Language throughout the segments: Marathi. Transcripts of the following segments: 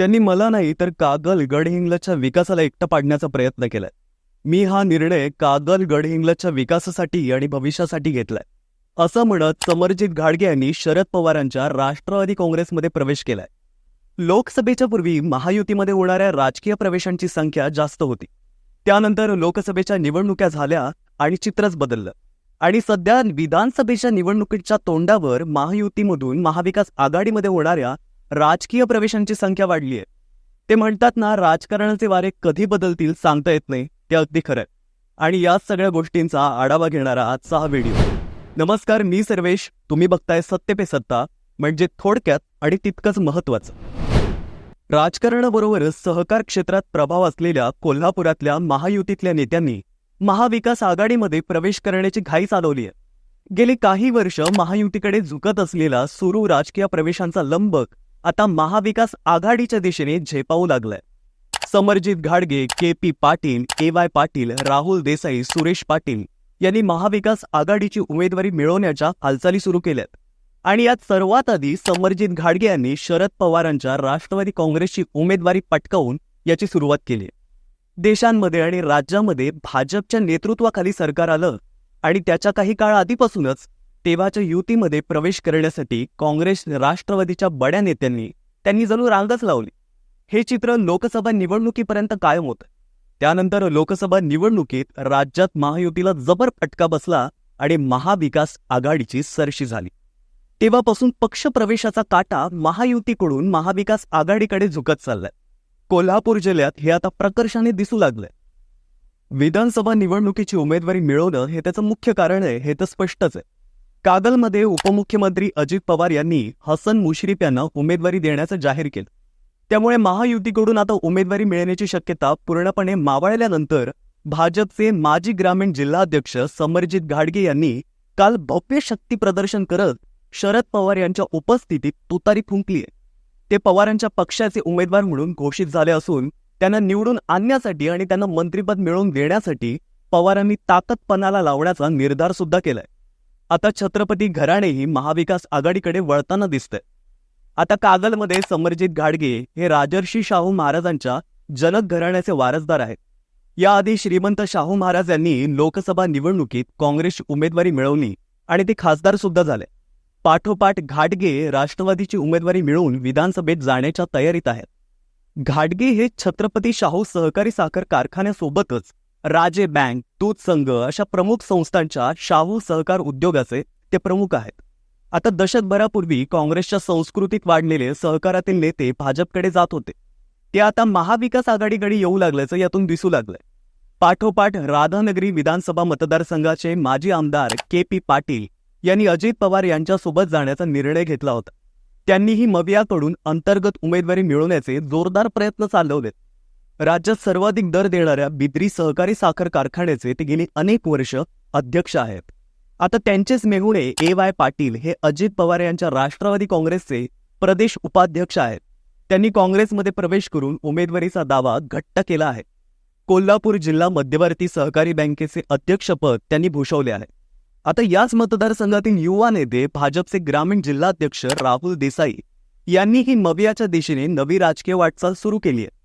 त्यांनी मला नाही तर कागल गडहिंग्लजच्या विकासाला एकटं पाडण्याचा प्रयत्न केलाय. मी हा निर्णय कागल गडहिंग्लजच्या विकासासाठी आणि भविष्यासाठी घेतलाय. असं म्हणत समरजित घाडगे यांनी शरद पवारांच्या राष्ट्रवादी काँग्रेसमध्ये प्रवेश केलाय. लोकसभेच्या पूर्वी महायुतीमध्ये होणाऱ्या राजकीय प्रवेशांची संख्या जास्त होती. त्यानंतर लोकसभेच्या निवडणुक्या झाल्या आणि चित्रच बदललं. आणि सध्या विधानसभेच्या निवडणुकीच्या तोंडावर महायुतीमधून महाविकास आघाडीमध्ये होणाऱ्या राजकीय प्रवेशांची संख्या वाढली आहे. ते म्हणतात ना राजकारणाचे वारे कधी बदलतील सांगता येत नाही ते अगदी खरं आहे. आणि याच सगळ्या गोष्टींचा आढावा घेणारा आजचा हा व्हिडिओ. नमस्कार मी सर्वेश. तुम्ही बघताय सत्य पे सत्ता म्हणजे थोडक्यात आणि तितकंच महत्वाचं राजकारणाबरोबरच सहकार क्षेत्रात प्रभाव असलेल्या कोल्हापुरातल्या महायुतीतल्या नेत्यांनी महाविकास आघाडीमध्ये प्रवेश करण्याची घाई चालवली आहे. गेली काही वर्ष महायुतीकडे झुकत असलेला सुरू राजकीय प्रवेशांचा लंबक आता महाविकास आघाडीच्या दिशेने झेपावू लागलंय. समरजित घाडगे K P Patil A Y Patil Rahul Desai Suresh Patil यांनी महाविकास आघाडीची उमेदवारी मिळवण्याच्या हालचाली सुरू केल्यात. आणि यात सर्वात आधी समरजित घाडगे यांनी शरद पवारांच्या राष्ट्रवादी काँग्रेसची उमेदवारी पटकावून याची सुरुवात केली. देशांमध्ये आणि राज्यामध्ये भाजपच्या नेतृत्वाखाली सरकार आलं आणि त्याच्या काही काळ आधीपासूनच तेव्हाच्या युतीमध्ये प्रवेश करण्यासाठी काँग्रेस राष्ट्रवादीच्या बड्या नेत्यांनी त्यांनी जणू रांगच लावली. हे चित्र लोकसभा निवडणुकीपर्यंत कायम होतं. त्यानंतर लोकसभा निवडणुकीत राज्यात महायुतीला जबर फटका बसला आणि महाविकास आघाडीची सरशी झाली. तेव्हापासून पक्षप्रवेशाचा काटा महायुतीकडून महाविकास आघाडीकडे झुकत चाललाय. कोल्हापूर जिल्ह्यात हे आता प्रकर्षाने दिसू लागलंय. विधानसभा निवडणुकीची उमेदवारी मिळवणं हे त्याचं मुख्य कारण आहे हे तर स्पष्टच आहे. कागलमध्ये उपमुख्यमंत्री अजित पवार यांनी हसन मुश्रीफ यांना उमेदवारी देण्याचं जाहीर केलं. त्यामुळे महायुतीकडून आता उमेदवारी मिळण्याची शक्यता पूर्णपणे मावळल्यानंतर भाजपचे माजी ग्रामीण जिल्हाध्यक्ष समरजित घाडगे यांनी काल भव्य शक्ती प्रदर्शन करत शरद पवार यांच्या उपस्थितीत तुतारी फुंकलीय. ते पवारांच्या पक्षाचे उमेदवार म्हणून घोषित झाले असून त्यांना निवडून आणण्यासाठी आणि त्यांना मंत्रिपद मिळवून देण्यासाठी पवारांनी ताकदपणाला लावण्याचा निर्धार सुद्धा केलाय. आता छत्रपती घराणेही महाविकास आघाडीकडे वळताना दिसतंय. आता कागलमध्ये समरजित घाडगे हे राजर्षी शाहू महाराजांच्या जनक घराण्याचे वारसदार आहेत. याआधी श्रीमंत शाहू महाराज यांनी लोकसभा निवडणुकीत काँग्रेस उमेदवारी मिळवली आणि ते खासदार सुद्धा झाले. पाठोपाठ घाटगे राष्ट्रवादीची उमेदवारी मिळवून विधानसभेत जाण्याच्या तयारीत आहेत. घाटगे हे छत्रपती शाहू सहकारी साखर कारखान्यासोबतच राजे बँक दूध संघ अशा प्रमुख संस्थांच्या शाहू सहकार उद्योगाचे ते प्रमुख आहेत. आता दशकभरापूर्वी काँग्रेसच्या संस्कृतीत वाढलेले सहकारातील नेते भाजपकडे जात होते. ते आता महाविकास आघाडीकडे येऊ लागल्याचं यातून दिसू लागलंय. पाठोपाठ राधानगरी विधानसभा मतदारसंघाचे माजी आमदार के पी पाटील यांनी अजित पवार यांच्यासोबत जाण्याचा निर्णय घेतला होता. त्यांनीही मवियाकडून अंतर्गत उमेदवारी मिळवण्याचे जोरदार प्रयत्न चालवलेत. राज्यात सर्वाधिक दर देणाऱ्या बिद्री सहकारी साखर कारखान्याचे ते गेली अनेक वर्ष अध्यक्ष आहेत. आता त्यांचेच मेहुणे ए वाय पाटील हे अजित पवार यांच्या राष्ट्रवादी काँग्रेसचे प्रदेश उपाध्यक्ष आहेत. त्यांनी काँग्रेसमध्ये प्रवेश करून उमेदवारीचा दावा घट्ट केला आहे. कोल्हापूर जिल्हा मध्यवर्ती सहकारी बँकेचे अध्यक्षपद त्यांनी भूषवले आहे. आता याच मतदारसंघातील युवा नेते भाजपचे ग्रामीण जिल्हाध्यक्ष राहुल देसाई यांनीही मवियाच्या दिशेने नवी राजकीय वाटचाल सुरू केली आहे.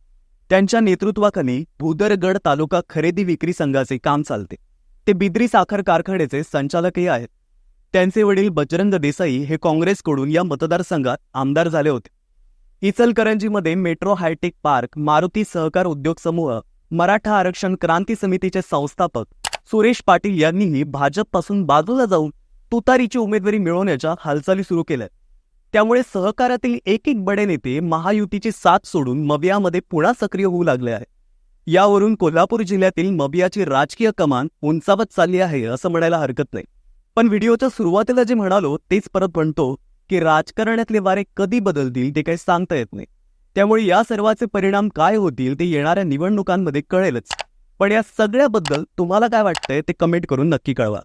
त्यांच्या नेतृत्वाखाली भूदरगड तालुका खरेदी विक्री संघाचे काम चालते. ते बिद्री साखर कारखान्याचे संचालकही आहेत. त्यांचे वडील बजरंग देसाई हे काँग्रेसकडून या मतदारसंघात आमदार झाले होते. इचलकरंजीमध्ये मेट्रो हायटेक पार्क मारुती सहकार उद्योग समूह मराठा आरक्षण क्रांती समितीचे संस्थापक सुरेश पाटील यांनीही भाजपपासून बाजूला जाऊन तुतारीची उमेदवारी मिळवण्याच्या हालचाली सुरू केल्या त्यामुळे सहकारातील एक एक बडे नेते महायुतीची साथ सोडून मवियामध्ये पुन्हा सक्रिय होऊ लागले आहेत. यावरून कोल्हापूर जिल्ह्यातील मबियाची राजकीय कमान उंचावत चालली आहे असं म्हणायला हरकत नाही. पण व्हिडिओच्या सुरुवातीला जे म्हणालो तेच परत म्हणतो की राजकारणातले वारे कधी बदलतील ते काही सांगता येत नाही. त्यामुळे या सर्वाचे परिणाम काय होतील ते येणाऱ्या निवडणुकांमध्ये कळेलच. पण या सगळ्याबद्दल तुम्हाला काय वाटतंय ते कमेंट करून नक्की कळवा.